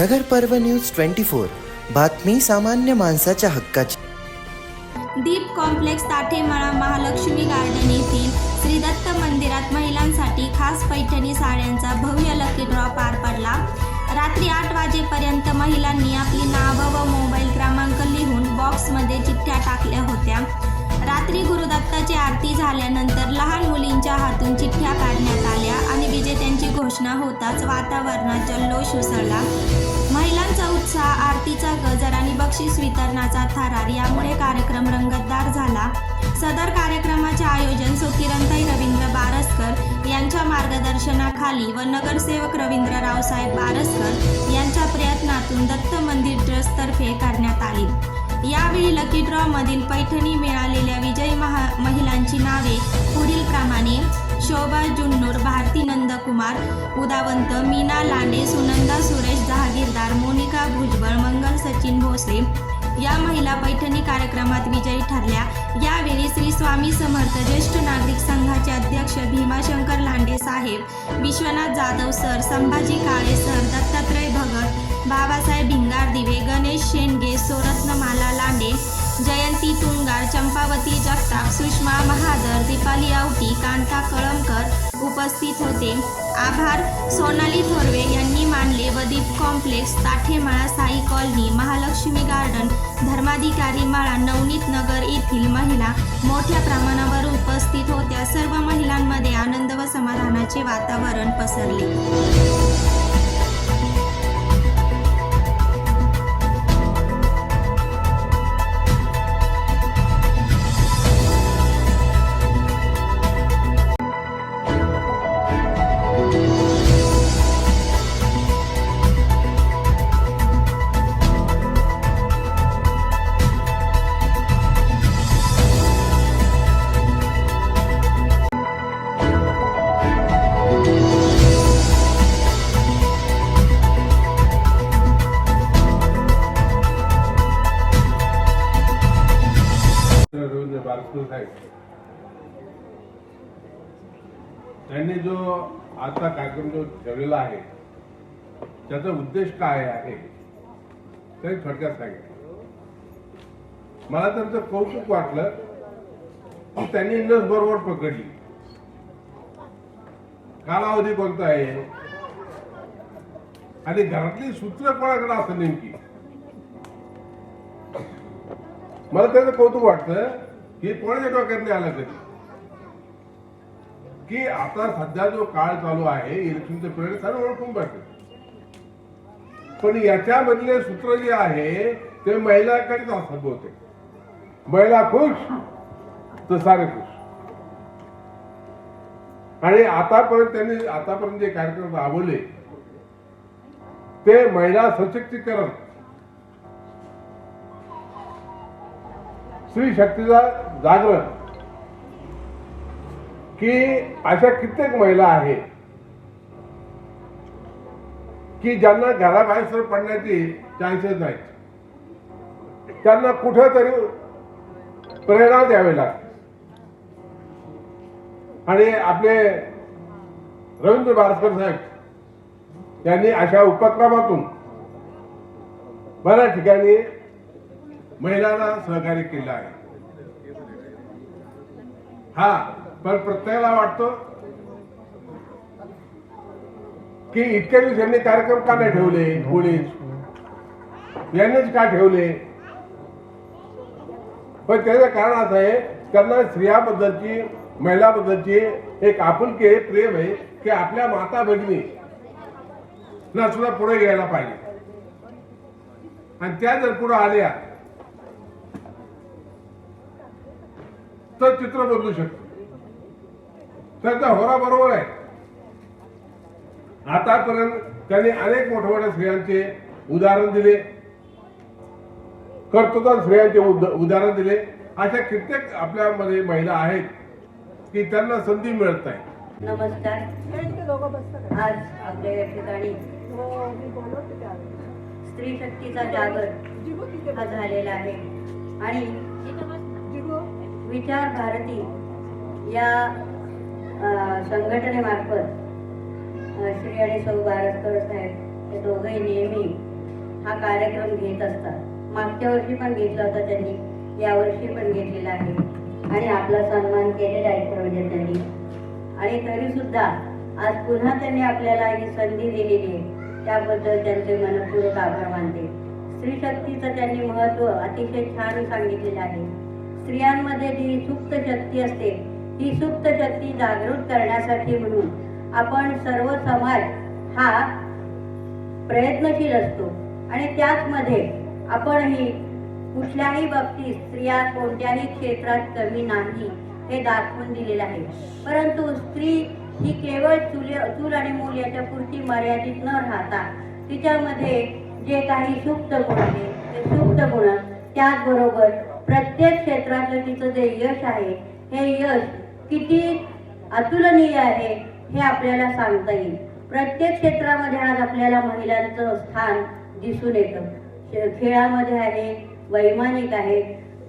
नगर पर्व news twenty four. बातमी सामान्य माणसाच्या हक्काची. दीप कॉम्प्लेक्स ताठेमळा महालक्ष्मी गार्डन येथील श्री दत्त मंदिरात महिलांसाठी खास पैठणी साड्यांचा भव्य लकी ड्रॉ पार पडला. रात्री आठ वाजेपर्यंत महिलांनी आपली नावं व मोबाईल क्रमांक लिहून बॉक्समध्ये चिठ्ठ्या टाकल्या होत्या. रात्री गुरुदत्ताची आरती झाल्यानंतर लहान मुलींच्या हातून चिठ्ठ्या काढण्यात आल्या आणि विजेत्यांची घोषणा होताच वातावरणात जल्लोष उसळला. महिलांचा उत्साह आरतीचा गजर आणि बक्षीस वितरणाचा थरार यामुळे कार्यक्रम रंगतदार झाला. सदर कार्यक्रमाचे आयोजन सो रवींद्र बारसकर यांच्या मार्गदर्शनाखाली व नगरसेवक रवींद्र रावसाहेब बारसकर यांच्या प्रयत्नातून दत्त मंदिर ट्रस्टतर्फे करण्यात यावेळी लकी ड्रॉ मधील पैठणी मिळालेल्या विजयी महा महिलांची नावे. पुढील प्रमाणे शोभा जुन्नूर भारती नंदकुमार उदावंत मीना लांडे सुनंदा सुरेश जहागीरदार मोनिका भुजबळ मंगल सचिन भोसले या महिला पैठणी कार्यक्रमात विजयी ठरल्या. यावेळी श्री स्वामी समर्थ ज्येष्ठ नागरिक संघाचे अध्यक्ष भीमाशंकर लांडे साहेब Vishwanath Jadhav sir Sambhaji Kale sir Dattatray Bhagat Babasaheb Bhingardive Ganesh Shendge जयंती तुंगार चंपावती जगताप सुषमा महादर दीपाली आवटी कांता कळमकर उपस्थित होते. आभार. सोनाली थोरवे यांनी मानले व Deep complex Thathemala Sai colony Mahalakshmi garden Dharmadhikari Mala Navneet Nagar येथील महिला मोठ्या प्रमाणावर उपस्थित होत्या. सर्व महिलांमध्ये आनंद व समाधानाचे वातावरण पसरले. बारसकर त्यांनी जो आजचा कार्यक्रम जो ठेवलेला आहे त्याचा उद्देश काय आहे? ते थोडक्यात सांगितलं. मला त्यांचं कौतुक वाटलं की त्यांनी लस बरोबर पकडली. कालावधी कोणता आहे आणि घरातली सूत्र कोणाकडे असं नेमकी? मला त्याचं कौतुक वाटतं हे कोणाच्या डोक्यात आलं कधी की आता सध्या जो काळ चालू आहे इलेक्शनचं पिरियड सर्व ओळखून पडते पण याच्यामधले सूत्र जे आहे ते महिलाकडेच असत होते महिला खुश तर सारे खुश. आणि आतापर्यंत त्यांनी आतापर्यंत जे कार्यक्रम राबवले ते महिला सशक्तीकरण. स्त्री शक्तीचा जागरण की अशा कित्येक महिला आहेत की ज्यांना घराबाहेर सर चान्सेस नाहीत त्यांना कुठेतरी प्रेरणा द्यावी लागते. आणि आपले रवींद्र भास्कर साहेब यांनी अशा उपक्रमातून बऱ्याच ठिकाणी महिलांना सहकार्य केलं आहे. हा पण प्रत्येकाला वाटतो की इतक्या दिवस यांनी कार्यक्रम का नाही ठेवले पोलीस? यांनीच का ठेवले? पण त्याचं कारण असं आहे त्यांना स्त्रियाबद्दलची महिलाबद्दलची एक आपुलकी आहे प्रेम आहे की आपल्या माता भगिनी ना सुद्धा पुढे यायला पाहिजे. आणि त्या जर पुढे आल्या तर चित्र बदलू शकतो. त्यांचा होरा बरोबर आहे. आतापर्यंत त्यांनी अनेक मोठ्या मोठ्या स्त्रियांचे उदाहरण दिले. कर्तृत्व स्त्रियांचे उदाहरण दिले. अशा कित्येक आपल्यामध्ये महिला आहेत की त्यांना संधी मिळत नाही. नमस्कार. आज आपल्या या ठिकाणी स्त्री शक्तीचा जागर हा झालेला आहे. आणि विचार भारती या संघटनेमार्फत श्री आणि सौ बारसकर साहेब हे दोघंही नेहमी हा कार्यक्रम घेत असतात. मागच्या वर्षी पण घेतला होता त्यांनी यावर्षी पण घेतलेला आहे. आणि आपला सन्मान केलेला आहे खरं म्हणजे त्यांनी. आणि तरीसुद्धा आज पुन्हा त्यांनी आपल्याला ही संधी दिलेली आहे. त्याबद्दल त्यांचे मनपूर्वक आभार मानते. स्त्रीशक्तीचं त्यांनी महत्त्व अतिशय छान सांगितलेलं आहे. स्त्रियांमध्ये जी सुप्त शक्ती असते ही सुप्त शक्ती जागृत करण्यासाठी म्हणून आपण सर्व समाज हा प्रयत्नशील असतो. आणि त्याचमध्ये आपणही कुठल्याही बाबतीत स्त्रिया कोणत्याही क्षेत्रात कमी नाही हे दाखवून दिलेलं आहे. परंतु स्त्री ही केवळ चुले चूल आणि मूल याच्या पुरती मर्यादित न राहता तिच्यामध्ये जे काही सुप्त गुण आहे ते सुप्त गुण त्याचबरोबर प्रत्येक क्षेत्रातलं तिचं जे यश आहे हे यश किती अतुलनीय आहे हे आपल्याला सांगता येईल. प्रत्येक क्षेत्रामध्ये आज आपल्याला महिलांचं स्थान दिसून येतं. खेळामध्ये आहे वैमानिक आहे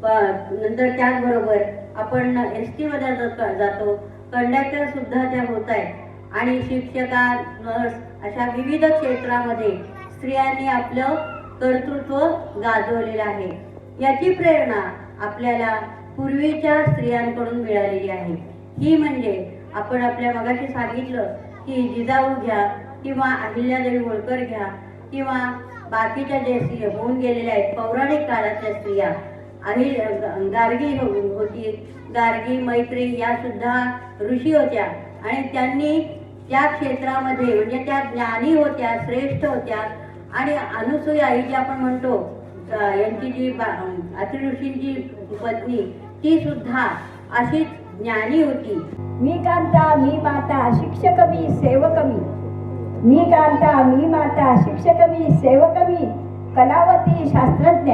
नंतर त्याचबरोबर आपण एस टीमध्ये जातो जातो. कंडक्टर सुद्धा त्या होत आहेत. आणि शिक्षका नर्स अशा विविध क्षेत्रामध्ये स्त्रियांनी आपलं कर्तृत्व गाजवलेलं आहे. याची प्रेरणा आपल्याला पूर्वीच्या स्त्रियांकडून मिळालेली आहे. ही म्हणजे आपण आपल्या मगाशी सांगितलं की जिजाऊ घ्या किंवा अहिल्यादेवी होळकर घ्या किंवा बाकीच्या जे स्त्रिया होऊन गेलेल्या आहेत पौराणिक काळातल्या स्त्रिया अहिल गार्गी होती. गार्गी मैत्री या सुद्धा ऋषी होत्या आणि त्यांनी त्या क्षेत्रामध्ये म्हणजे त्या ज्ञानी होत्या श्रेष्ठ होत्या आणि अनुसूया ही जी आपण म्हणतो यांची जी अतिऋषींची पत्नी ती सुद्धा अशीच ज्ञानी होती. मी कांता मी माता शिक्षक मी सेवक मी मी कांता मी माता शिक्षक मी सेवक मी कलावती शास्त्रज्ञ.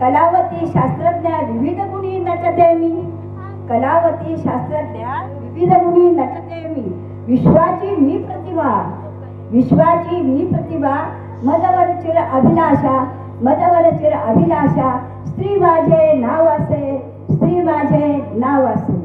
कलावती शास्त्रज्ञ विविध गुणी नटते मी. कलावती शास्त्रज्ञ विविध गुणी नटते मी. विश्वाची मी प्रतिभा. विश्वाची मी प्रतिभा. मजवर चिर अभिलाषा. मजवर अभिलाषा स्त्री माझे नाव असे स्त्री माझे नाव असे.